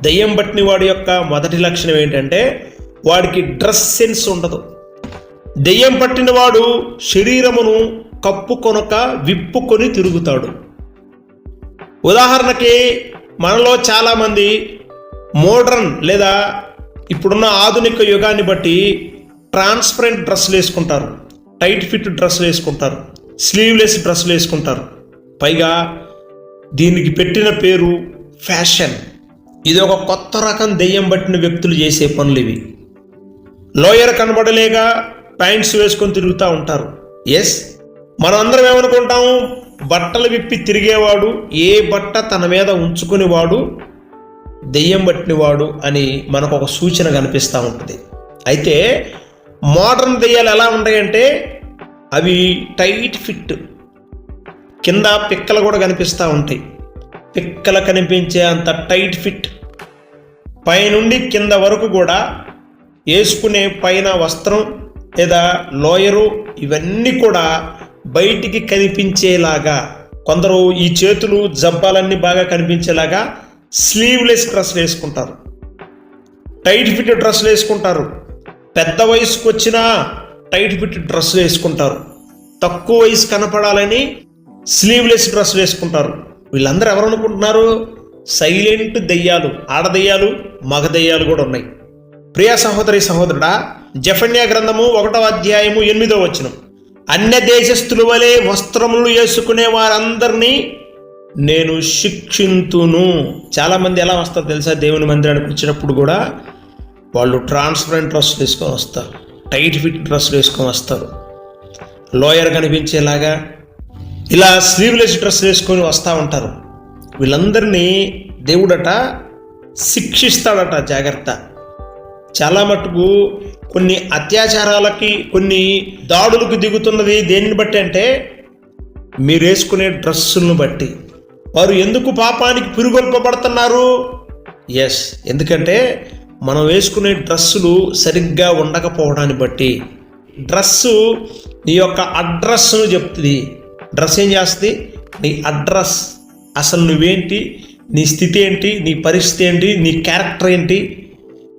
దయ్యం పట్టిన వాడి యొక్క మొదటి లక్షణం ఏంటంటే వాడికి డ్రెస్ సెన్స్ ఉండదు. దెయ్యం పట్టినవాడు శరీరమును కప్పుకొనక విప్పుకొని తిరుగుతాడు. ఉదాహరణకి మనలో చాలామంది మోడ్రన్ లేదా ఇప్పుడున్న ఆధునిక యుగాన్ని బట్టి ట్రాన్స్పరెంట్ డ్రెస్సులు వేసుకుంటారు. టైట్ ఫిట్ డ్రెస్సులు వేసుకుంటారు. స్లీవ్లెస్ డ్రెస్సులు వేసుకుంటారు. పైగా దీనికి పెట్టిన పేరు ఫ్యాషన్. ఇది ఒక కొత్త రకం దెయ్యం పట్టిన వ్యక్తులు చేసే పనులు ఇవి. లోయర్ కనబడలేక ప్యాంట్స్ వేసుకొని తిరుగుతూ ఉంటారు. ఎస్ మనం అందరం ఏమనుకుంటాము బట్టలు విప్పి తిరిగేవాడు ఏ బట్ట తన మీద ఉంచుకునేవాడు దెయ్యం పట్టినవాడు అని మనకు ఒక సూచన కనిపిస్తూ ఉంటుంది. అయితే మోడర్న్ దెయ్యాలు ఎలా ఉంటాయంటే అవి టైట్ ఫిట్. కింద పిక్కలు కూడా కనిపిస్తూ ఉంటాయి. పిక్కల కనిపించే అంత టైట్ ఫిట్. పైనుండి కింద వరకు కూడా వేసుకునే పైన వస్త్రం లేదా లోయరు ఇవన్నీ కూడా బయటికి కనిపించేలాగా కొందరు ఈ చేతులు జబ్బాలన్నీ బాగా కనిపించేలాగా స్లీవ్లెస్ డ్రెస్ వేసుకుంటారు. టైట్ ఫిట్ డ్రెస్లు వేసుకుంటారు. పెద్ద వయసుకు వచ్చినా టైట్ ఫిట్ డ్రెస్ వేసుకుంటారు. తక్కువ వయసు కనపడాలని స్లీవ్లెస్ డ్రెస్ వేసుకుంటారు. వీళ్ళందరూ ఎవరు అనుకుంటున్నారు? సైలెంట్ దెయ్యాలు ఆడదెయ్యాలు మగ దెయ్యాలు కూడా ఉన్నాయి. ప్రియ సహోదరి సహోదరుడా జఫన్యా గ్రంథము ఒకటో అధ్యాయము ఎనిమిదో వచనం. అన్య దేశస్థుల వలె వస్త్రములు వేసుకునే వారందరినీ నేను శిక్షింతును. చాలామంది ఎలా వస్తారు తెలుసా? దేవుని మందిరానికి వచ్చినప్పుడు కూడా వాళ్ళు ట్రాన్స్పరెంట్ డ్రెస్సులు వేసుకొని వస్తారు. టైట్ ఫిట్ డ్రెస్సులు వేసుకొని వస్తారు. లోయర్ కనిపించేలాగా ఇలా స్లీవ్లెస్ డ్రెస్ వేసుకొని వస్తూ ఉంటారు. వీళ్ళందరినీ దేవుడట శిక్షిస్తాడట జాగ్రత్త. చాలా మటుకు కొన్ని అత్యాచారాలకి కొన్ని దాడులకు దిగుతున్నది దేనిని బట్టి అంటే మీరు వేసుకునే డ్రెస్సులను బట్టి. వారు ఎందుకు పాపానికి పురుగొల్పబడుతున్నారు? ఎస్ ఎందుకంటే మనం వేసుకునే డ్రెస్సులు సరిగ్గా ఉండకపోవడాన్ని బట్టి. డ్రెస్సు నీ యొక్క అడ్రస్ను చెప్తుంది. డ్రెస్ ఏం చేస్తుంది? నీ అడ్రస్ అసలు నువ్వేంటి? నీ స్థితి ఏంటి? నీ పరిస్థితి ఏంటి? నీ క్యారెక్టర్ ఏంటి?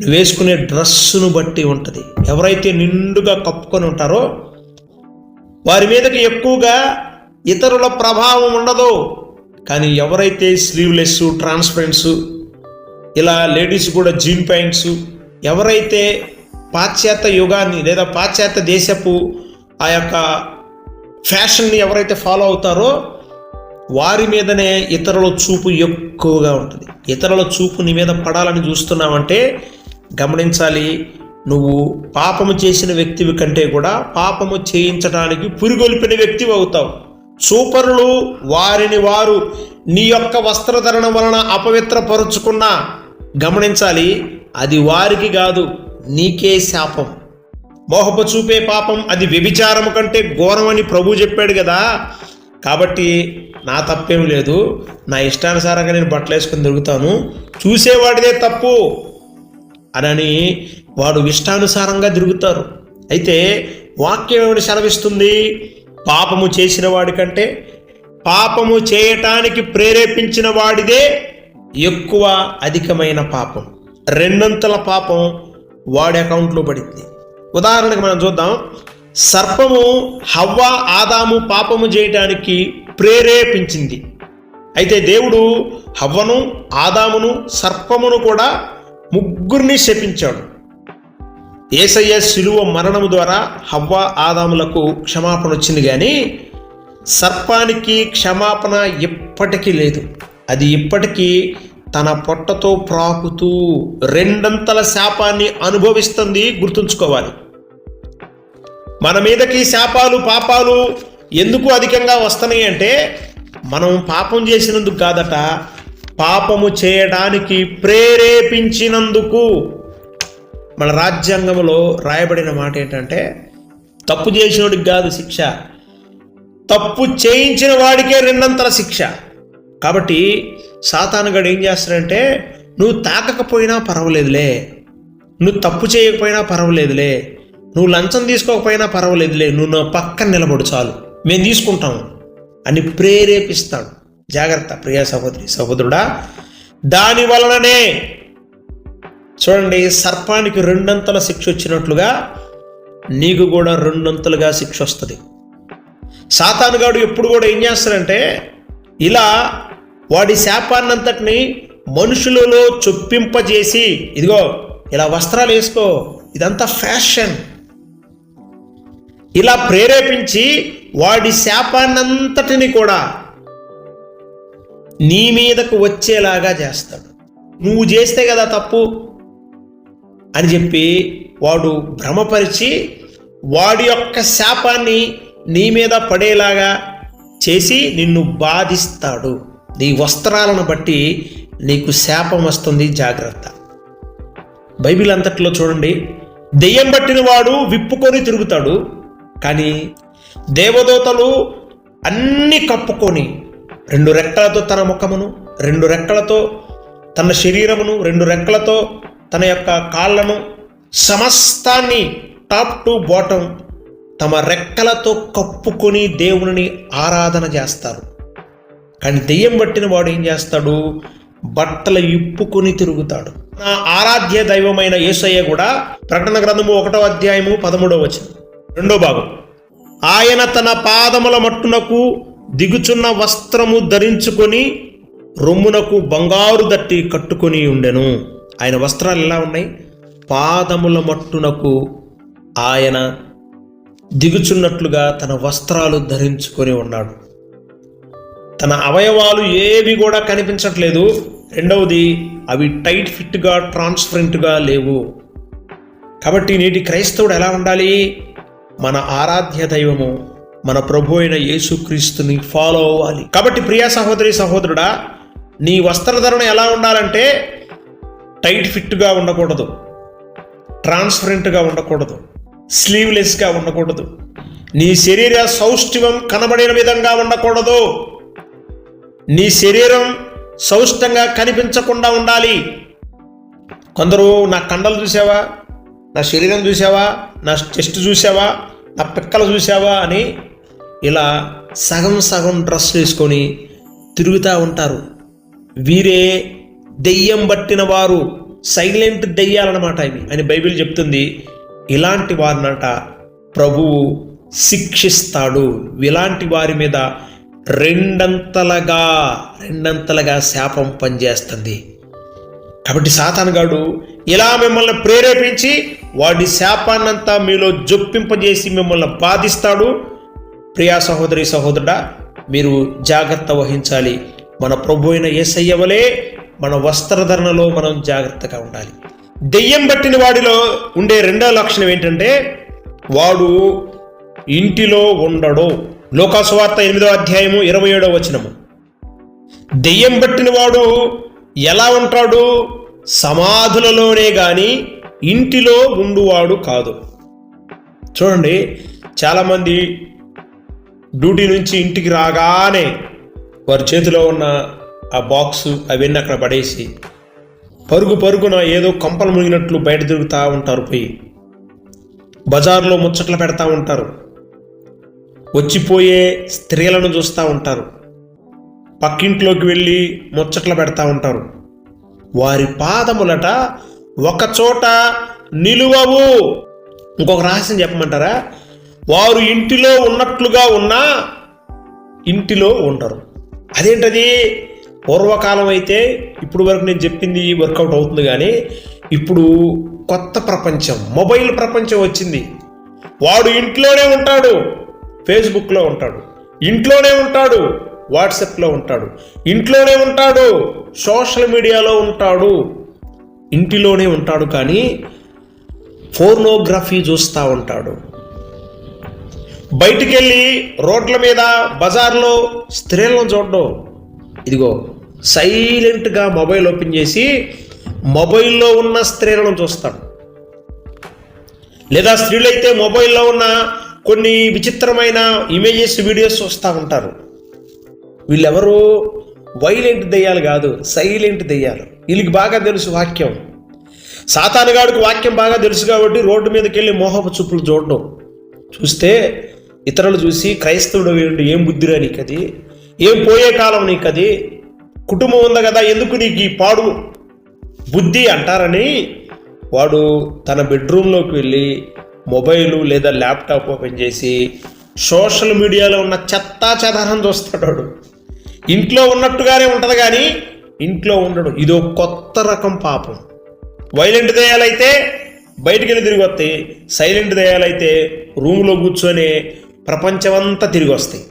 నువ్వు వేసుకునే డ్రెస్సును బట్టి ఉంటుంది. ఎవరైతే నిండుగా కప్పుకొని ఉంటారో వారి మీదకి ఎక్కువగా ఇతరుల ప్రభావం ఉండదు. కానీ ఎవరైతే స్లీవ్లెస్ ట్రాన్స్పరెంట్స్ ఇలా లేడీస్ కూడా జీన్ ప్యాంట్స్ ఎవరైతే పాశ్చాత్య యుగాన్ని లేదా పాశ్చాత్య దేశపు ఆ యొక్క ఫ్యాషన్ని ఎవరైతే ఫాలో అవుతారో వారి మీదనే ఇతరుల చూపు ఎక్కువగా ఉంటుంది. ఇతరుల చూపు నీ మీద పడాలని చూస్తున్నావంటే గమనించాలి నువ్వు పాపము చేసిన వ్యక్తివి కంటే కూడా పాపము చేయించడానికి పురిగొల్పిన వ్యక్తివి అవుతావు. సూపరులు వారిని వారు నీ యొక్క వస్త్రధరణ వలన అపవిత్రపరుచుకున్నా గమనించాలి అది వారికి కాదు నీకే శాపం. మోహపు చూపే పాపం అది వ్యభిచారము కంటే ఘోరమని ప్రభు చెప్పాడు కదా. కాబట్టి నా తప్పేం లేదు. నా ఇష్టానుసారంగా నేను బట్టలు వేసుకొని తిరుగుతాను. చూసేవాడిదే తప్పు అనని వాడు ఇష్టానుసారంగా తిరుగుతారు. అయితే వాక్యం ఏమిటి సెలవిస్తుంది? పాపము చేసిన వాడి కంటే పాపము చేయటానికి ప్రేరేపించిన వాడిదే ఎక్కువ అధికమైన పాపం. రెండంతల పాపం వాడి అకౌంట్లో పడింది. ఉదాహరణకు మనం చూద్దాం. సర్పము హవ్వ ఆదాము పాపము చేయటానికి ప్రేరేపించింది. అయితే దేవుడు హవ్వను ఆదామును సర్పమును కూడా ముగ్గురిని శపించాడు. ఏసయ్య శిలువ మరణము ద్వారా హవ్వ ఆదాములకు క్షమాపణ వచ్చింది కానీ సర్పానికి క్షమాపణ ఎప్పటికీ లేదు. అది ఇప్పటికీ తన పొట్టతో ప్రాకుతూ రెండంతల శాపాన్ని అనుభవిస్తుంది గుర్తుంచుకోవాలి. మన మీదకి శాపాలు పాపాలు ఎందుకు అధికంగా వస్తున్నాయి అంటే మనం పాపం చేసినందుకు కాదట పాపము చేయడానికి ప్రేరేపించినందుకు. మన రాజ్యాంగంలో రాయబడిన మాట ఏంటంటే తప్పు చేసినోడికి కాదు శిక్ష. తప్పు చేయించిన వాడికే రెండంతల శిక్ష. కాబట్టి సాతానుగాడు ఏం చేస్తాడంటే నువ్వు తాకకపోయినా పర్వాలేదులే. నువ్వు తప్పు చేయకపోయినా పర్వాలేదులే. నువ్వు లంచం తీసుకోకపోయినా పర్వాలేదులే. నువ్వు నా పక్కన నిలబడు చాలు. మేము తీసుకుంటాము అని ప్రేరేపిస్తాడు. జాగ్రత్త ప్రియా సహోదరి సహోదరుడా. దాని వలననే చూడండి సర్పానికి రెండంతల శిక్ష వచ్చినట్లుగా నీకు కూడా రెండంతలుగా శిక్ష వస్తుంది. సాతానుగాడు ఎప్పుడు కూడా ఏం చేస్తాడంటే ఇలా వాడి శాపాన్నంతటిని మనుషులలో చొప్పింపజేసి ఇదిగో ఇలా వస్త్రాలు వేసుకో ఇదంతా ఫ్యాషన్. ఇలా ప్రేరేపించి వాడి శాపాన్నంతటిని కూడా నీ మీదకు వచ్చేలాగా చేస్తాడు. నువ్వు చేస్తే కదా తప్పు అని చెప్పి వాడు భ్రమపరిచి వాడి యొక్క శాపాన్ని నీ మీద పడేలాగా చేసి నిన్ను బాధిస్తాడు. నీ వస్త్రాలను బట్టి నీకు శాపం వస్తుంది. జాగ్రత్త. బైబిల్ అంతట్లో చూడండి దెయ్యం పట్టిన వాడు విప్పుకొని తిరుగుతాడు కానీ దేవదూతలు అన్నీ కప్పుకొని రెండు రెక్కలతో తన ముఖమును రెండు రెక్కలతో తన శరీరమును రెండు రెక్కలతో తన యొక్క కాళ్ళను సమస్తాన్ని టాప్ టు బాటం తమ రెక్కలతో కప్పుకొని దేవుని ఆరాధన చేస్తారు. కానీ దెయ్యం పట్టిన వాడు ఏం చేస్తాడు? బట్టలు ఇప్పుకొని తిరుగుతాడు. నా ఆరాధ్య దైవమైన యేసయ్య కూడా ప్రకటన గ్రంథము ఒకటో అధ్యాయము పదమూడవ వచనం. రెండో భాగం. ఆయన తన పాదముల మట్టునకు దిగుచున్న వస్త్రము ధరించుకొని రొమ్మునకు బంగారు దట్టి కట్టుకొని ఉండెను. ఆయన వస్త్రాలు ఎలా ఉన్నాయి? పాదముల మట్టునకు ఆయన దిగుచున్నట్లుగా తన వస్త్రాలు ధరించుకొని ఉన్నాడు. తన అవయవాలు ఏవి కూడా కనిపించట్లేదు. రెండవది అవి టైట్ ఫిట్గా ట్రాన్స్పరెంట్గా లేవు. కాబట్టి నేటి క్రైస్తవుడు ఎలా ఉండాలి? మన ఆరాధ్య దైవము మన ప్రభు అయిన యేసుక్రీస్తుని ఫాలో అవ్వాలి. కాబట్టి ప్రియా సహోదరి సహోదరుడా నీ వస్త్రధరణ ఎలా ఉండాలంటే టైట్ ఫిట్గా ఉండకూడదు. ట్రాన్స్పరెంట్గా ఉండకూడదు. స్లీవ్లెస్గా ఉండకూడదు. నీ శరీర సౌష్ఠవం కనబడిన విధంగా ఉండకూడదు. నీ శరీరం సౌష్టంగా కనిపించకుండా ఉండాలి. కొందరు నా కండలు చూసావా నా శరీరం చూసావా నా చెస్ట్ చూసావా నా పిక్కలు చూసావా అని ఇలా సగం సగం డ్రెస్ వేసుకొని తిరుగుతూ ఉంటారు. వీరే దెయ్యం పట్టిన వారు సైలెంట్ దెయ్యాలన్నమాట ఇవి అని బైబిల్ చెప్తుంది. ఇలాంటి వారినట ప్రభువు శిక్షిస్తాడు. ఇలాంటి వారి మీద రెండంతలుగా రెండంతలుగా శాపం పనిచేస్తుంది. కాబట్టి సాతానుగాడు ఇలా మిమ్మల్ని ప్రేరేపించి వాడి శాపాన్నంతా మీలో జొప్పింపజేసి మిమ్మల్ని బాధిస్తాడు. ప్రియా సహోదరి సహోదరుడా మీరు జాగ్రత్త వహించాలి. మన ప్రభు అయిన యేసయ్య మన వస్త్రధరణలో మనం జాగ్రత్తగా ఉండాలి. దెయ్యం పట్టిన వాడిలో ఉండే రెండో లక్షణం ఏంటంటే వాడు ఇంటిలో ఉండడు. లోకాసువార్త ఎనిమిదో అధ్యాయము ఇరవై ఏడో వచనము. దెయ్యం పట్టిన వాడు ఎలా ఉంటాడు? సమాధులలోనే గాని ఇంటిలో ఉండువాడు కాదు. చూడండి చాలామంది డ్యూటీ నుంచి ఇంటికి రాగానే వారి చేతిలో ఉన్న ఆ బాక్సు అవన్నీ అక్కడ పడేసి పరుగు పరుగున ఏదో కంపలు మునిగినట్లు బయట తిరుగుతూ ఉంటారు పోయి. బజార్లో ముచ్చట్లు పెడతా ఉంటారు. వచ్చిపోయే స్త్రీలను చూస్తూ ఉంటారు. పక్కింట్లోకి వెళ్ళి ముచ్చట్లు పెడతా ఉంటారు. వారి పాదములట ఒక చోట నిలువవు. ఇంకొక రహస్యం చెప్పమంటారా? వారు ఇంటిలో ఉన్నట్లుగా ఉన్నా ఇంటిలో ఉండరు. అదేంటది? పూర్వకాలం అయితే ఇప్పుడు వరకు నేను చెప్పింది వర్కౌట్ అవుతుంది కానీ ఇప్పుడు కొత్త ప్రపంచం మొబైల్ ప్రపంచం వచ్చింది. వాడు ఇంట్లోనే ఉంటాడు. ఫేస్బుక్లో ఉంటాడు. ఇంట్లోనే ఉంటాడు వాట్సాప్లో ఉంటాడు. ఇంట్లోనే ఉంటాడు సోషల్ మీడియాలో ఉంటాడు. ఇంటిలోనే ఉంటాడు కానీ ఫోర్నోగ్రఫీ చూస్తూ ఉంటాడు. బయటికి వెళ్ళి రోడ్ల మీద బజార్లో స్త్రీలను చూడడం. ఇదిగో సైలెంట్గా మొబైల్ ఓపెన్ చేసి మొబైల్లో ఉన్న స్త్రీలను చూస్తాడు. లేదా స్త్రీలైతే మొబైల్లో ఉన్న కొన్ని విచిత్రమైన ఇమేజెస్ వీడియోస్ చూస్తూ ఉంటారు. వీళ్ళెవరో వైలెంట్ దెయ్యాలు కాదు సైలెంట్ దెయ్యాలు. వీళ్ళకి బాగా తెలుసు వాక్యం. సాతానుగాడికి వాక్యం బాగా తెలుసు కాబట్టి రోడ్డు మీదకి వెళ్ళి మోహపు చూపులు చూడడం. చూస్తే ఇతరులు చూసి క్రైస్తవుడు ఏంటి ఏం బుద్ధిరా నీకు అది ఏం పోయే కాలం నీకు అది కుటుంబం ఉంది కదా ఎందుకు నీకు ఈ పాడు బుద్ధి అంటారని వాడు తన బెడ్రూమ్లోకి వెళ్ళి మొబైలు లేదా ల్యాప్టాప్ ఓపెన్ చేసి సోషల్ మీడియాలో ఉన్న చెత్తా చెదారం చూస్తాడు ఇంట్లో ఉన్నట్టుగానే ఉంటుంది కానీ ఇంట్లో ఉండడు. ఇదో కొత్త రకం పాపం. వైలెంట్ దయాలైతే బయటికి వెళ్ళి తిరిగి వస్తాయి. సైలెంట్ దయాలైతే రూమ్లో కూర్చొని ప్రపంచమంతా తిరిగి వస్తాయి.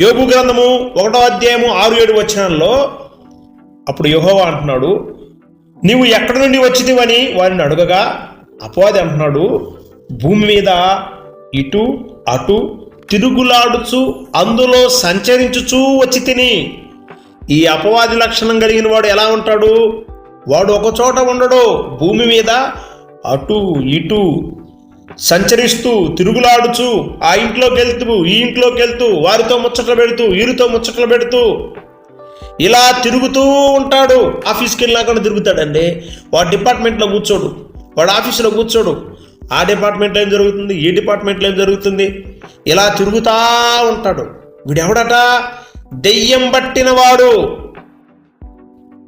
యోగు గ్రంథము ఒకటో అధ్యాయము ఆరు ఏడు వచనాల్లో అప్పుడు యహోవా అంటున్నాడు నీవు ఎక్కడి నుండి వచ్చితివని వారిని అడుగగా అపోది అంటున్నాడు భూమి మీద ఇటు అటు తిరుగులాడుచు అందులో సంచరించుచూ వచ్చి తిని. ఈ అపవాది లక్షణం కలిగిన వాడు ఎలా ఉంటాడు? వాడు ఒకచోట ఉండడు. భూమి మీద అటు ఇటు సంచరిస్తూ తిరుగులాడుచు ఆ ఇంట్లోకి వెళ్తూ ఈ ఇంట్లోకి వెళ్తూ వారితో ముచ్చట్లు పెడుతూ వీరితో ముచ్చట్లు పెడుతూ ఇలా తిరుగుతూ ఉంటాడు. ఆఫీస్కి వెళ్ళినాక తిరుగుతాడండి. వాడు డిపార్ట్మెంట్లో కూర్చోడు. వాడు ఆఫీసులో కూర్చోడు. ఆ డిపార్ట్మెంట్లో ఏం జరుగుతుంది? ఈ డిపార్ట్మెంట్లో ఏం జరుగుతుంది? ఇలా తిరుగుతా ఉంటాడు. వీడెవడట? దెయ్యం పట్టిన వాడు.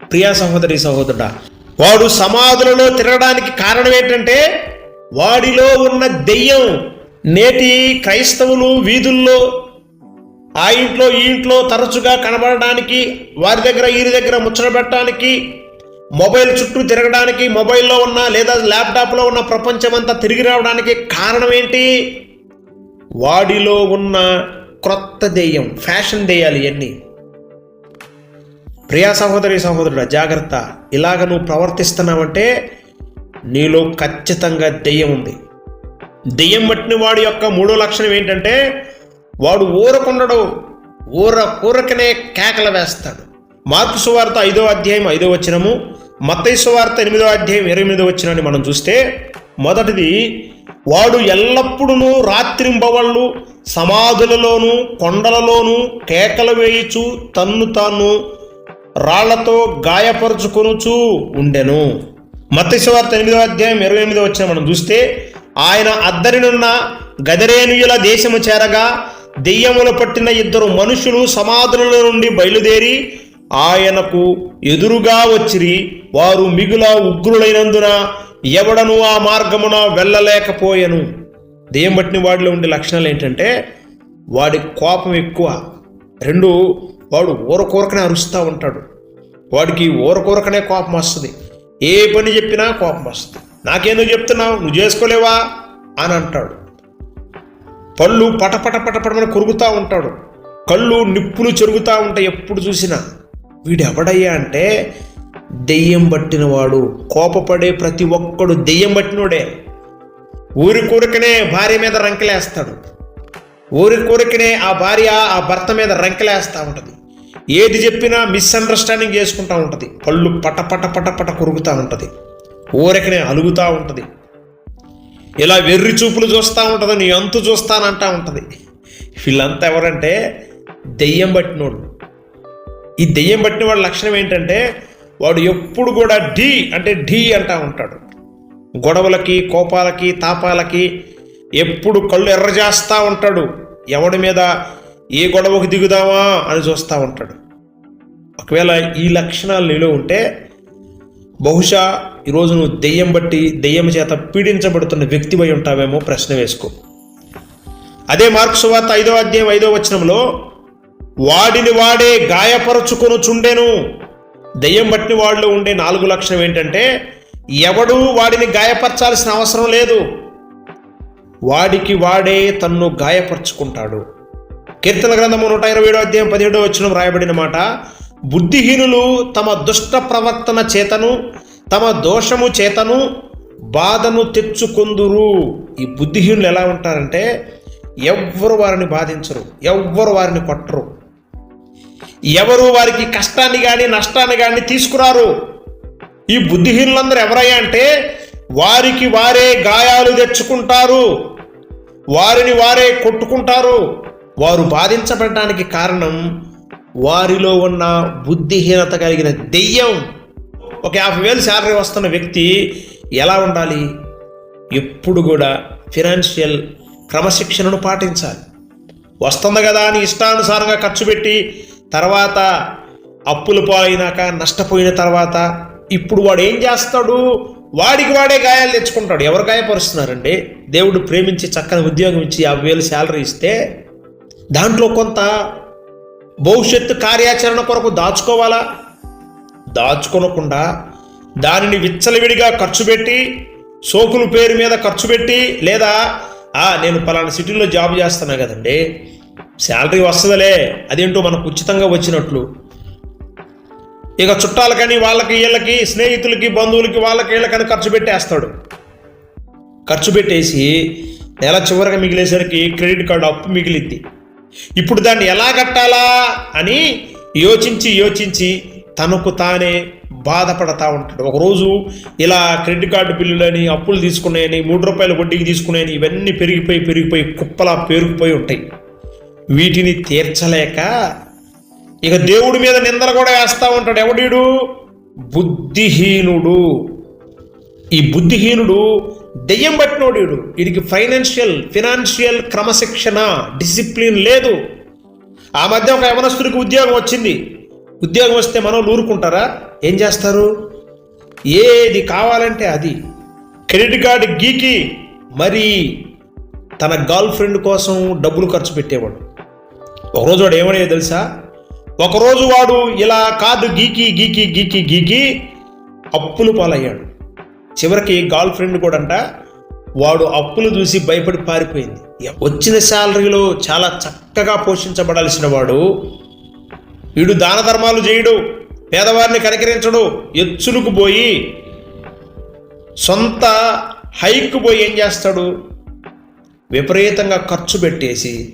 ప్రియా సహోదరి సహోదరుడా వాడు సమాధులలో తిరగడానికి కారణం ఏంటంటే వాడిలో ఉన్న దెయ్యం నేటి క్రైస్తవులు వీధుల్లో ఆ ఇంట్లో ఈ ఇంట్లో తరచుగా కనబడడానికి వారి దగ్గర వీరి దగ్గర ముచ్చట పెట్టడానికి మొబైల్ చుట్టూ తిరగడానికి మొబైల్లో ఉన్న లేదా ల్యాప్టాప్లో ఉన్న ప్రపంచమంతా తిరిగి రావడానికి కారణం ఏంటి? వాడిలో ఉన్న క్రొత్త దెయ్యం ఫ్యాషన్ దెయ్యాలు ఇవన్నీ ప్రియా సహోదరి సహోదరుడు జాగ్రత్త. ఇలాగ నువ్వు ప్రవర్తిస్తున్నావంటే నీలో ఖచ్చితంగా దెయ్యం ఉంది. దెయ్యం పట్టిన వాడి యొక్క మూడో లక్షణం ఏంటంటే వాడు ఊరకుండడు ఊర ఊరకనే కేకలు వేస్తాడు. మార్పు సువార్త ఐదో అధ్యాయం ఐదో వచ్చినము మత్తయి ఎనిమిదో అధ్యాయం ఇరవై ఎనిమిదో వచ్చినని మనం చూస్తే మొదటిది వాడు ఎల్లప్పుడూ రాత్రింబవళ్ళు సమాధులలోను కొండలలోను కేకలు వేయుచు తన్ను తాను రాళ్ళతో గాయపరుచుకొనుచు ఉండెను. మత్స్యవార్త ఎనిమిదో అధ్యాయం ఇరవై ఎనిమిదో వచ్చిన మనం చూస్తే ఆయన అద్దరినున్న గదరేనుయుల దేశము చేరగా దెయ్యములు పట్టిన ఇద్దరు మనుషులు సమాధుల నుండి బయలుదేరి ఆయనకు ఎదురుగా వచ్చిరి వారు మిగుల ఉగ్రులైనందున ఎవడను ఆ మార్గమున వెళ్ళలేకపోయెను. దెయ్యం పట్టిన వాడిలో ఉండే లక్షణాలు ఏంటంటే వాడి కోపం ఎక్కువ. రెండు వాడు ఊరకూరకనే అరుస్తూ ఉంటాడు. వాడికి ఊరకూరకనే కోపం వస్తుంది. ఏ పని చెప్పినా కోపం వస్తుంది. నాకేందుకు చెప్తున్నావు? నువ్వు చేసుకోలేవా? అని అంటాడు. పళ్ళు పటపట పటపటమని కొరుకుతూ ఉంటాడు. కళ్ళు నిప్పులు చెరుగుతూ ఉంటాయి ఎప్పుడు చూసినా. వీడు ఎవడయ్యా అంటే దెయ్యం పట్టినవాడు. కోపపడే ప్రతి ఒక్కడు దెయ్యం పట్టినోడే. ఊరి కూరకనే భార్య మీద రంకెలేస్తాడు. ఊరి కోరికనే ఆ భార్య ఆ భర్త మీద రంకెలేస్తూ ఉంటుంది. ఏది చెప్పినా మిస్అండర్స్టాండింగ్ చేసుకుంటూ ఉంటుంది. పళ్ళు పట పట పట పట కొరుకుతూ ఉంటుంది. ఊరికనే అలుగుతూ ఉంటుంది. ఇలా వెర్రి చూపులు చూస్తూ ఉంటుంది నీ అంతు చూస్తానంటా ఉంటుంది. వీళ్ళంతా ఎవరంటే దెయ్యం పట్టినోడు ఈ దెయ్యం పట్టిన వాడి లక్షణం ఏంటంటే వాడు ఎప్పుడు కూడా ఢీ అంటే ఢీ అంటా ఉంటాడు. గొడవలకి కోపాలకి తాపాలకి ఎప్పుడు కళ్ళు ఎర్రజేస్తూ ఉంటాడు. ఎవడి మీద ఏ గొడవకు దిగుదామా అని చూస్తూ ఉంటాడు. ఒకవేళ ఈ లక్షణాలు నీలో ఉంటే బహుశా ఈరోజు నువ్వు దెయ్యం బట్టి దెయ్యం చేత పీడించబడుతున్న వ్యక్తివై ఉంటావేమో ప్రశ్న వేసుకో. అదే మార్క్స్ వార్త ఐదో అధ్యాయం ఐదో వచనంలో వాడిని వాడే గాయపరచుకొను చుండెను. దెయ్యం బట్టిన వాడిలో ఉండే నాలుగు లక్షణం ఏంటంటే ఎవడూ వాడిని గాయపరచాల్సిన అవసరం లేదు. వాడికి వాడే తన్ను గాయపరుచుకుంటాడు. కీర్తన గ్రంథము నూట ఇరవై ఏడో అధ్యాయం పదిహేడో వచ్చిన రాయబడిన మాట బుద్ధిహీనులు తమ దుష్ట ప్రవర్తన చేతను తమ దోషము చేతను బాధను తెచ్చుకొందురు. ఈ బుద్ధిహీనులు ఎలా ఉంటారంటే ఎవ్వరు వారిని బాధించరు ఎవ్వరు వారిని కొట్టరు. ఎవరు వారికి కష్టాన్ని కానీ నష్టాన్ని కానీ తీసుకురారు? ఈ బుద్ధిహీనులందరూ ఎవరయ్యా అంటే వారికి వారే గాయాలు తెచ్చుకుంటారు. వారిని వారే కొట్టుకుంటారు. వారు బాధించబడటానికి కారణం వారిలో ఉన్న బుద్ధిహీనత కలిగిన దెయ్యం. ఒక యాభై వేలు శాలరీ వస్తున్న వ్యక్తి ఎలా ఉండాలి? ఎప్పుడు కూడా ఫినాన్షియల్ క్రమశిక్షణను పాటించాలి. వస్తుంది కదా అని ఇష్టానుసారంగా ఖర్చు పెట్టి తర్వాత అప్పులు పాలైనాక నష్టపోయిన తర్వాత ఇప్పుడు వాడు ఏం చేస్తాడు? వాడికి వాడే గాయాలు తెచ్చుకుంటాడు. ఎవరు గాయపరుస్తున్నారండి? దేవుడు ప్రేమించి చక్కని ఉద్యోగం ఇచ్చి యాభై వేలు శాలరీ ఇస్తే దాంట్లో కొంత భవిష్యత్తు కార్యాచరణ కొరకు దాచుకోవాలా? దాచుకోనకుండా దానిని విచ్చలవిడిగా ఖర్చు పెట్టి సోకులు పేరు మీద ఖర్చు పెట్టి లేదా నేను పలానా సిటీలో జాబ్ చేస్తున్నా కదండి శాలరీ వస్తుందిలే అదేంటో మనకు ఉచితంగా వచ్చినట్లు. ఇక చుట్టాలకని వాళ్ళకి వీళ్ళకి స్నేహితులకి బంధువులకి వాళ్ళకి వీళ్ళకని ఖర్చు పెట్టేస్తాడు. ఖర్చు పెట్టేసి నెల చివరిగా మిగిలేసరికి క్రెడిట్ కార్డు అప్పు మిగిలిద్ది. ఇప్పుడు దాన్ని ఎలా కట్టాలా అని యోచించి యోచించి తనకు తానే బాధపడతా ఉంటాడు. ఒకరోజు ఇలా క్రెడిట్ కార్డు బిల్లులని అప్పులు తీసుకున్నాయని మూడు రూపాయల వడ్డీకి తీసుకున్నాయని ఇవన్నీ పెరిగిపోయి పెరిగిపోయి కుప్పలా పేరుకుపోయి ఉంటాయి. వీటిని తీర్చలేక ఇక దేవుడి మీద నిందలు కూడా వేస్తూ ఉంటాడు. ఎవడీడు బుద్ధిహీనుడు. ఈ బుద్ధిహీనుడు దెయ్యం పట్టినోడు వీడికి ఫైనాన్షియల్ ఫినాన్షియల్ క్రమశిక్షణ డిసిప్లిన్ లేదు. ఆ మధ్య ఒక యవనస్తుడికి ఉద్యోగం వచ్చింది. ఉద్యోగం వస్తే మనం ఊరుకుంటారా ఏం చేస్తారు? ఏది కావాలంటే అది. క్రెడిట్ కార్డు గీకి మరి తన గర్ల్ ఫ్రెండ్ కోసం డబ్బులు ఖర్చు పెట్టేవాడు. ఒకరోజు వాడు ఏమనేది తెలుసా? ఒకరోజు వాడు ఇలా కార్డు గీకి గీకి గీకి గీకి అప్పులు పాలయ్యాడు. చివరికి గర్ల్ ఫ్రెండ్ కూడా అంట వాడు అప్పులు చూసి భయపడి పారిపోయింది. వచ్చిన శాలరీలో చాలా చక్కగా పోషించబడాల్సిన వాడు వీడు దాన ధర్మాలు చేయడు పేదవారిని కనికరించడు ఎచ్చులకు పోయి సొంత హైక్ పోయి ఏం చేస్తాడు? విపరీతంగా ఖర్చు పెట్టేసి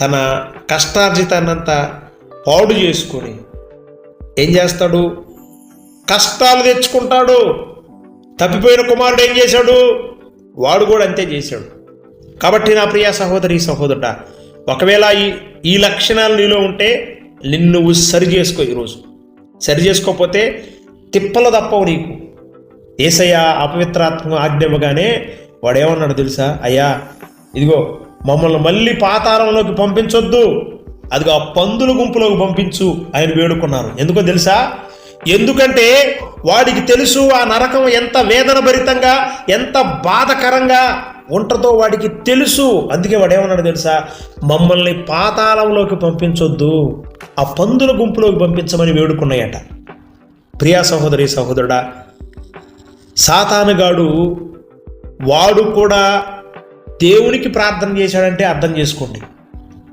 తన కష్టార్జితాన్నంతా పాడు చేసుకొని ఏం చేస్తాడు? కష్టాలు తెచ్చుకుంటాడు. తప్పిపోయిన కుమారుడు ఏం చేశాడు? వాడు కూడా అంతే చేశాడు. కాబట్టి నా ప్రియ సహోదరి సహోదరుడ ఒకవేళ ఈ ఈ లక్షణాలు నీలో ఉంటే నిన్ను నువ్వు సరి చేసుకో ఈరోజు. సరి చేసుకోకపోతే తిప్పలు తప్పవు నీకు. ఏసయ్య అపవిత్రాత్మ ఆజ్ఞమగానే వాడేమన్నాడు తెలుసా? అయ్యా ఇదిగో మమ్మల్ని మళ్ళీ పాతాళంలోకి పంపించొద్దు. అదిగా ఆ పందుల గుంపులోకి పంపించు ఆయన వేడుకున్నారు. ఎందుకో తెలుసా? ఎందుకంటే వాడికి తెలుసు ఆ నరకం ఎంత వేదన భరితంగా ఎంత బాధకరంగా ఉంటుందో వాడికి తెలుసు. అందుకే వాడు ఏమన్నాడు తెలుసా? మమ్మల్ని పాతాళంలోకి పంపించొద్దు ఆ పందుల గుంపులోకి పంపించమని వేడుకున్నాయట. ప్రియా సహోదరి సహోదరుడా సాతానుగాడు వాడు కూడా దేవునికి ప్రార్థన చేశాడంటే అర్థం చేసుకోండి.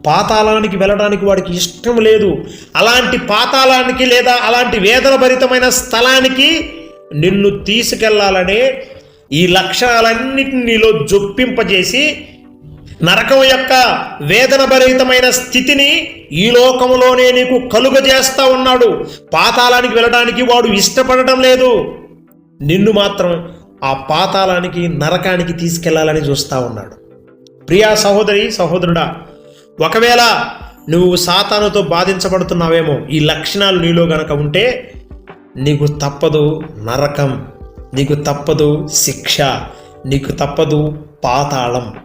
పాతాళానికి వెళ్ళడానికి వాడికి ఇష్టం లేదు. అలాంటి పాతాళానికి లేదా అలాంటి వేదన భరితమైన స్థలానికి నిన్ను తీసుకెళ్ళాలనే ఈ లక్షణాలన్నిటిని నీలో జొప్పింపజేసి నరకం యొక్క వేదన భరితమైన స్థితిని ఈ లోకంలోనే నీకు కలుగజేస్తా ఉన్నాడు. పాతాళానికి వెళ్ళడానికి వాడు ఇష్టపడటం లేదు. నిన్ను మాత్రం ఆ పాతాళానికి నరకానికి తీసుకెళ్ళాలని చూస్తూ ఉన్నాడు. ప్రియా సహోదరి సహోదరుడా ఒకవేళ నువ్వు సాతానుతో బాధించబడుతున్నావేమో ఈ లక్షణాలు నీలో గనక ఉంటే నీకు తప్పదు నరకం నీకు తప్పదు శిక్ష నీకు తప్పదు పాతాళం.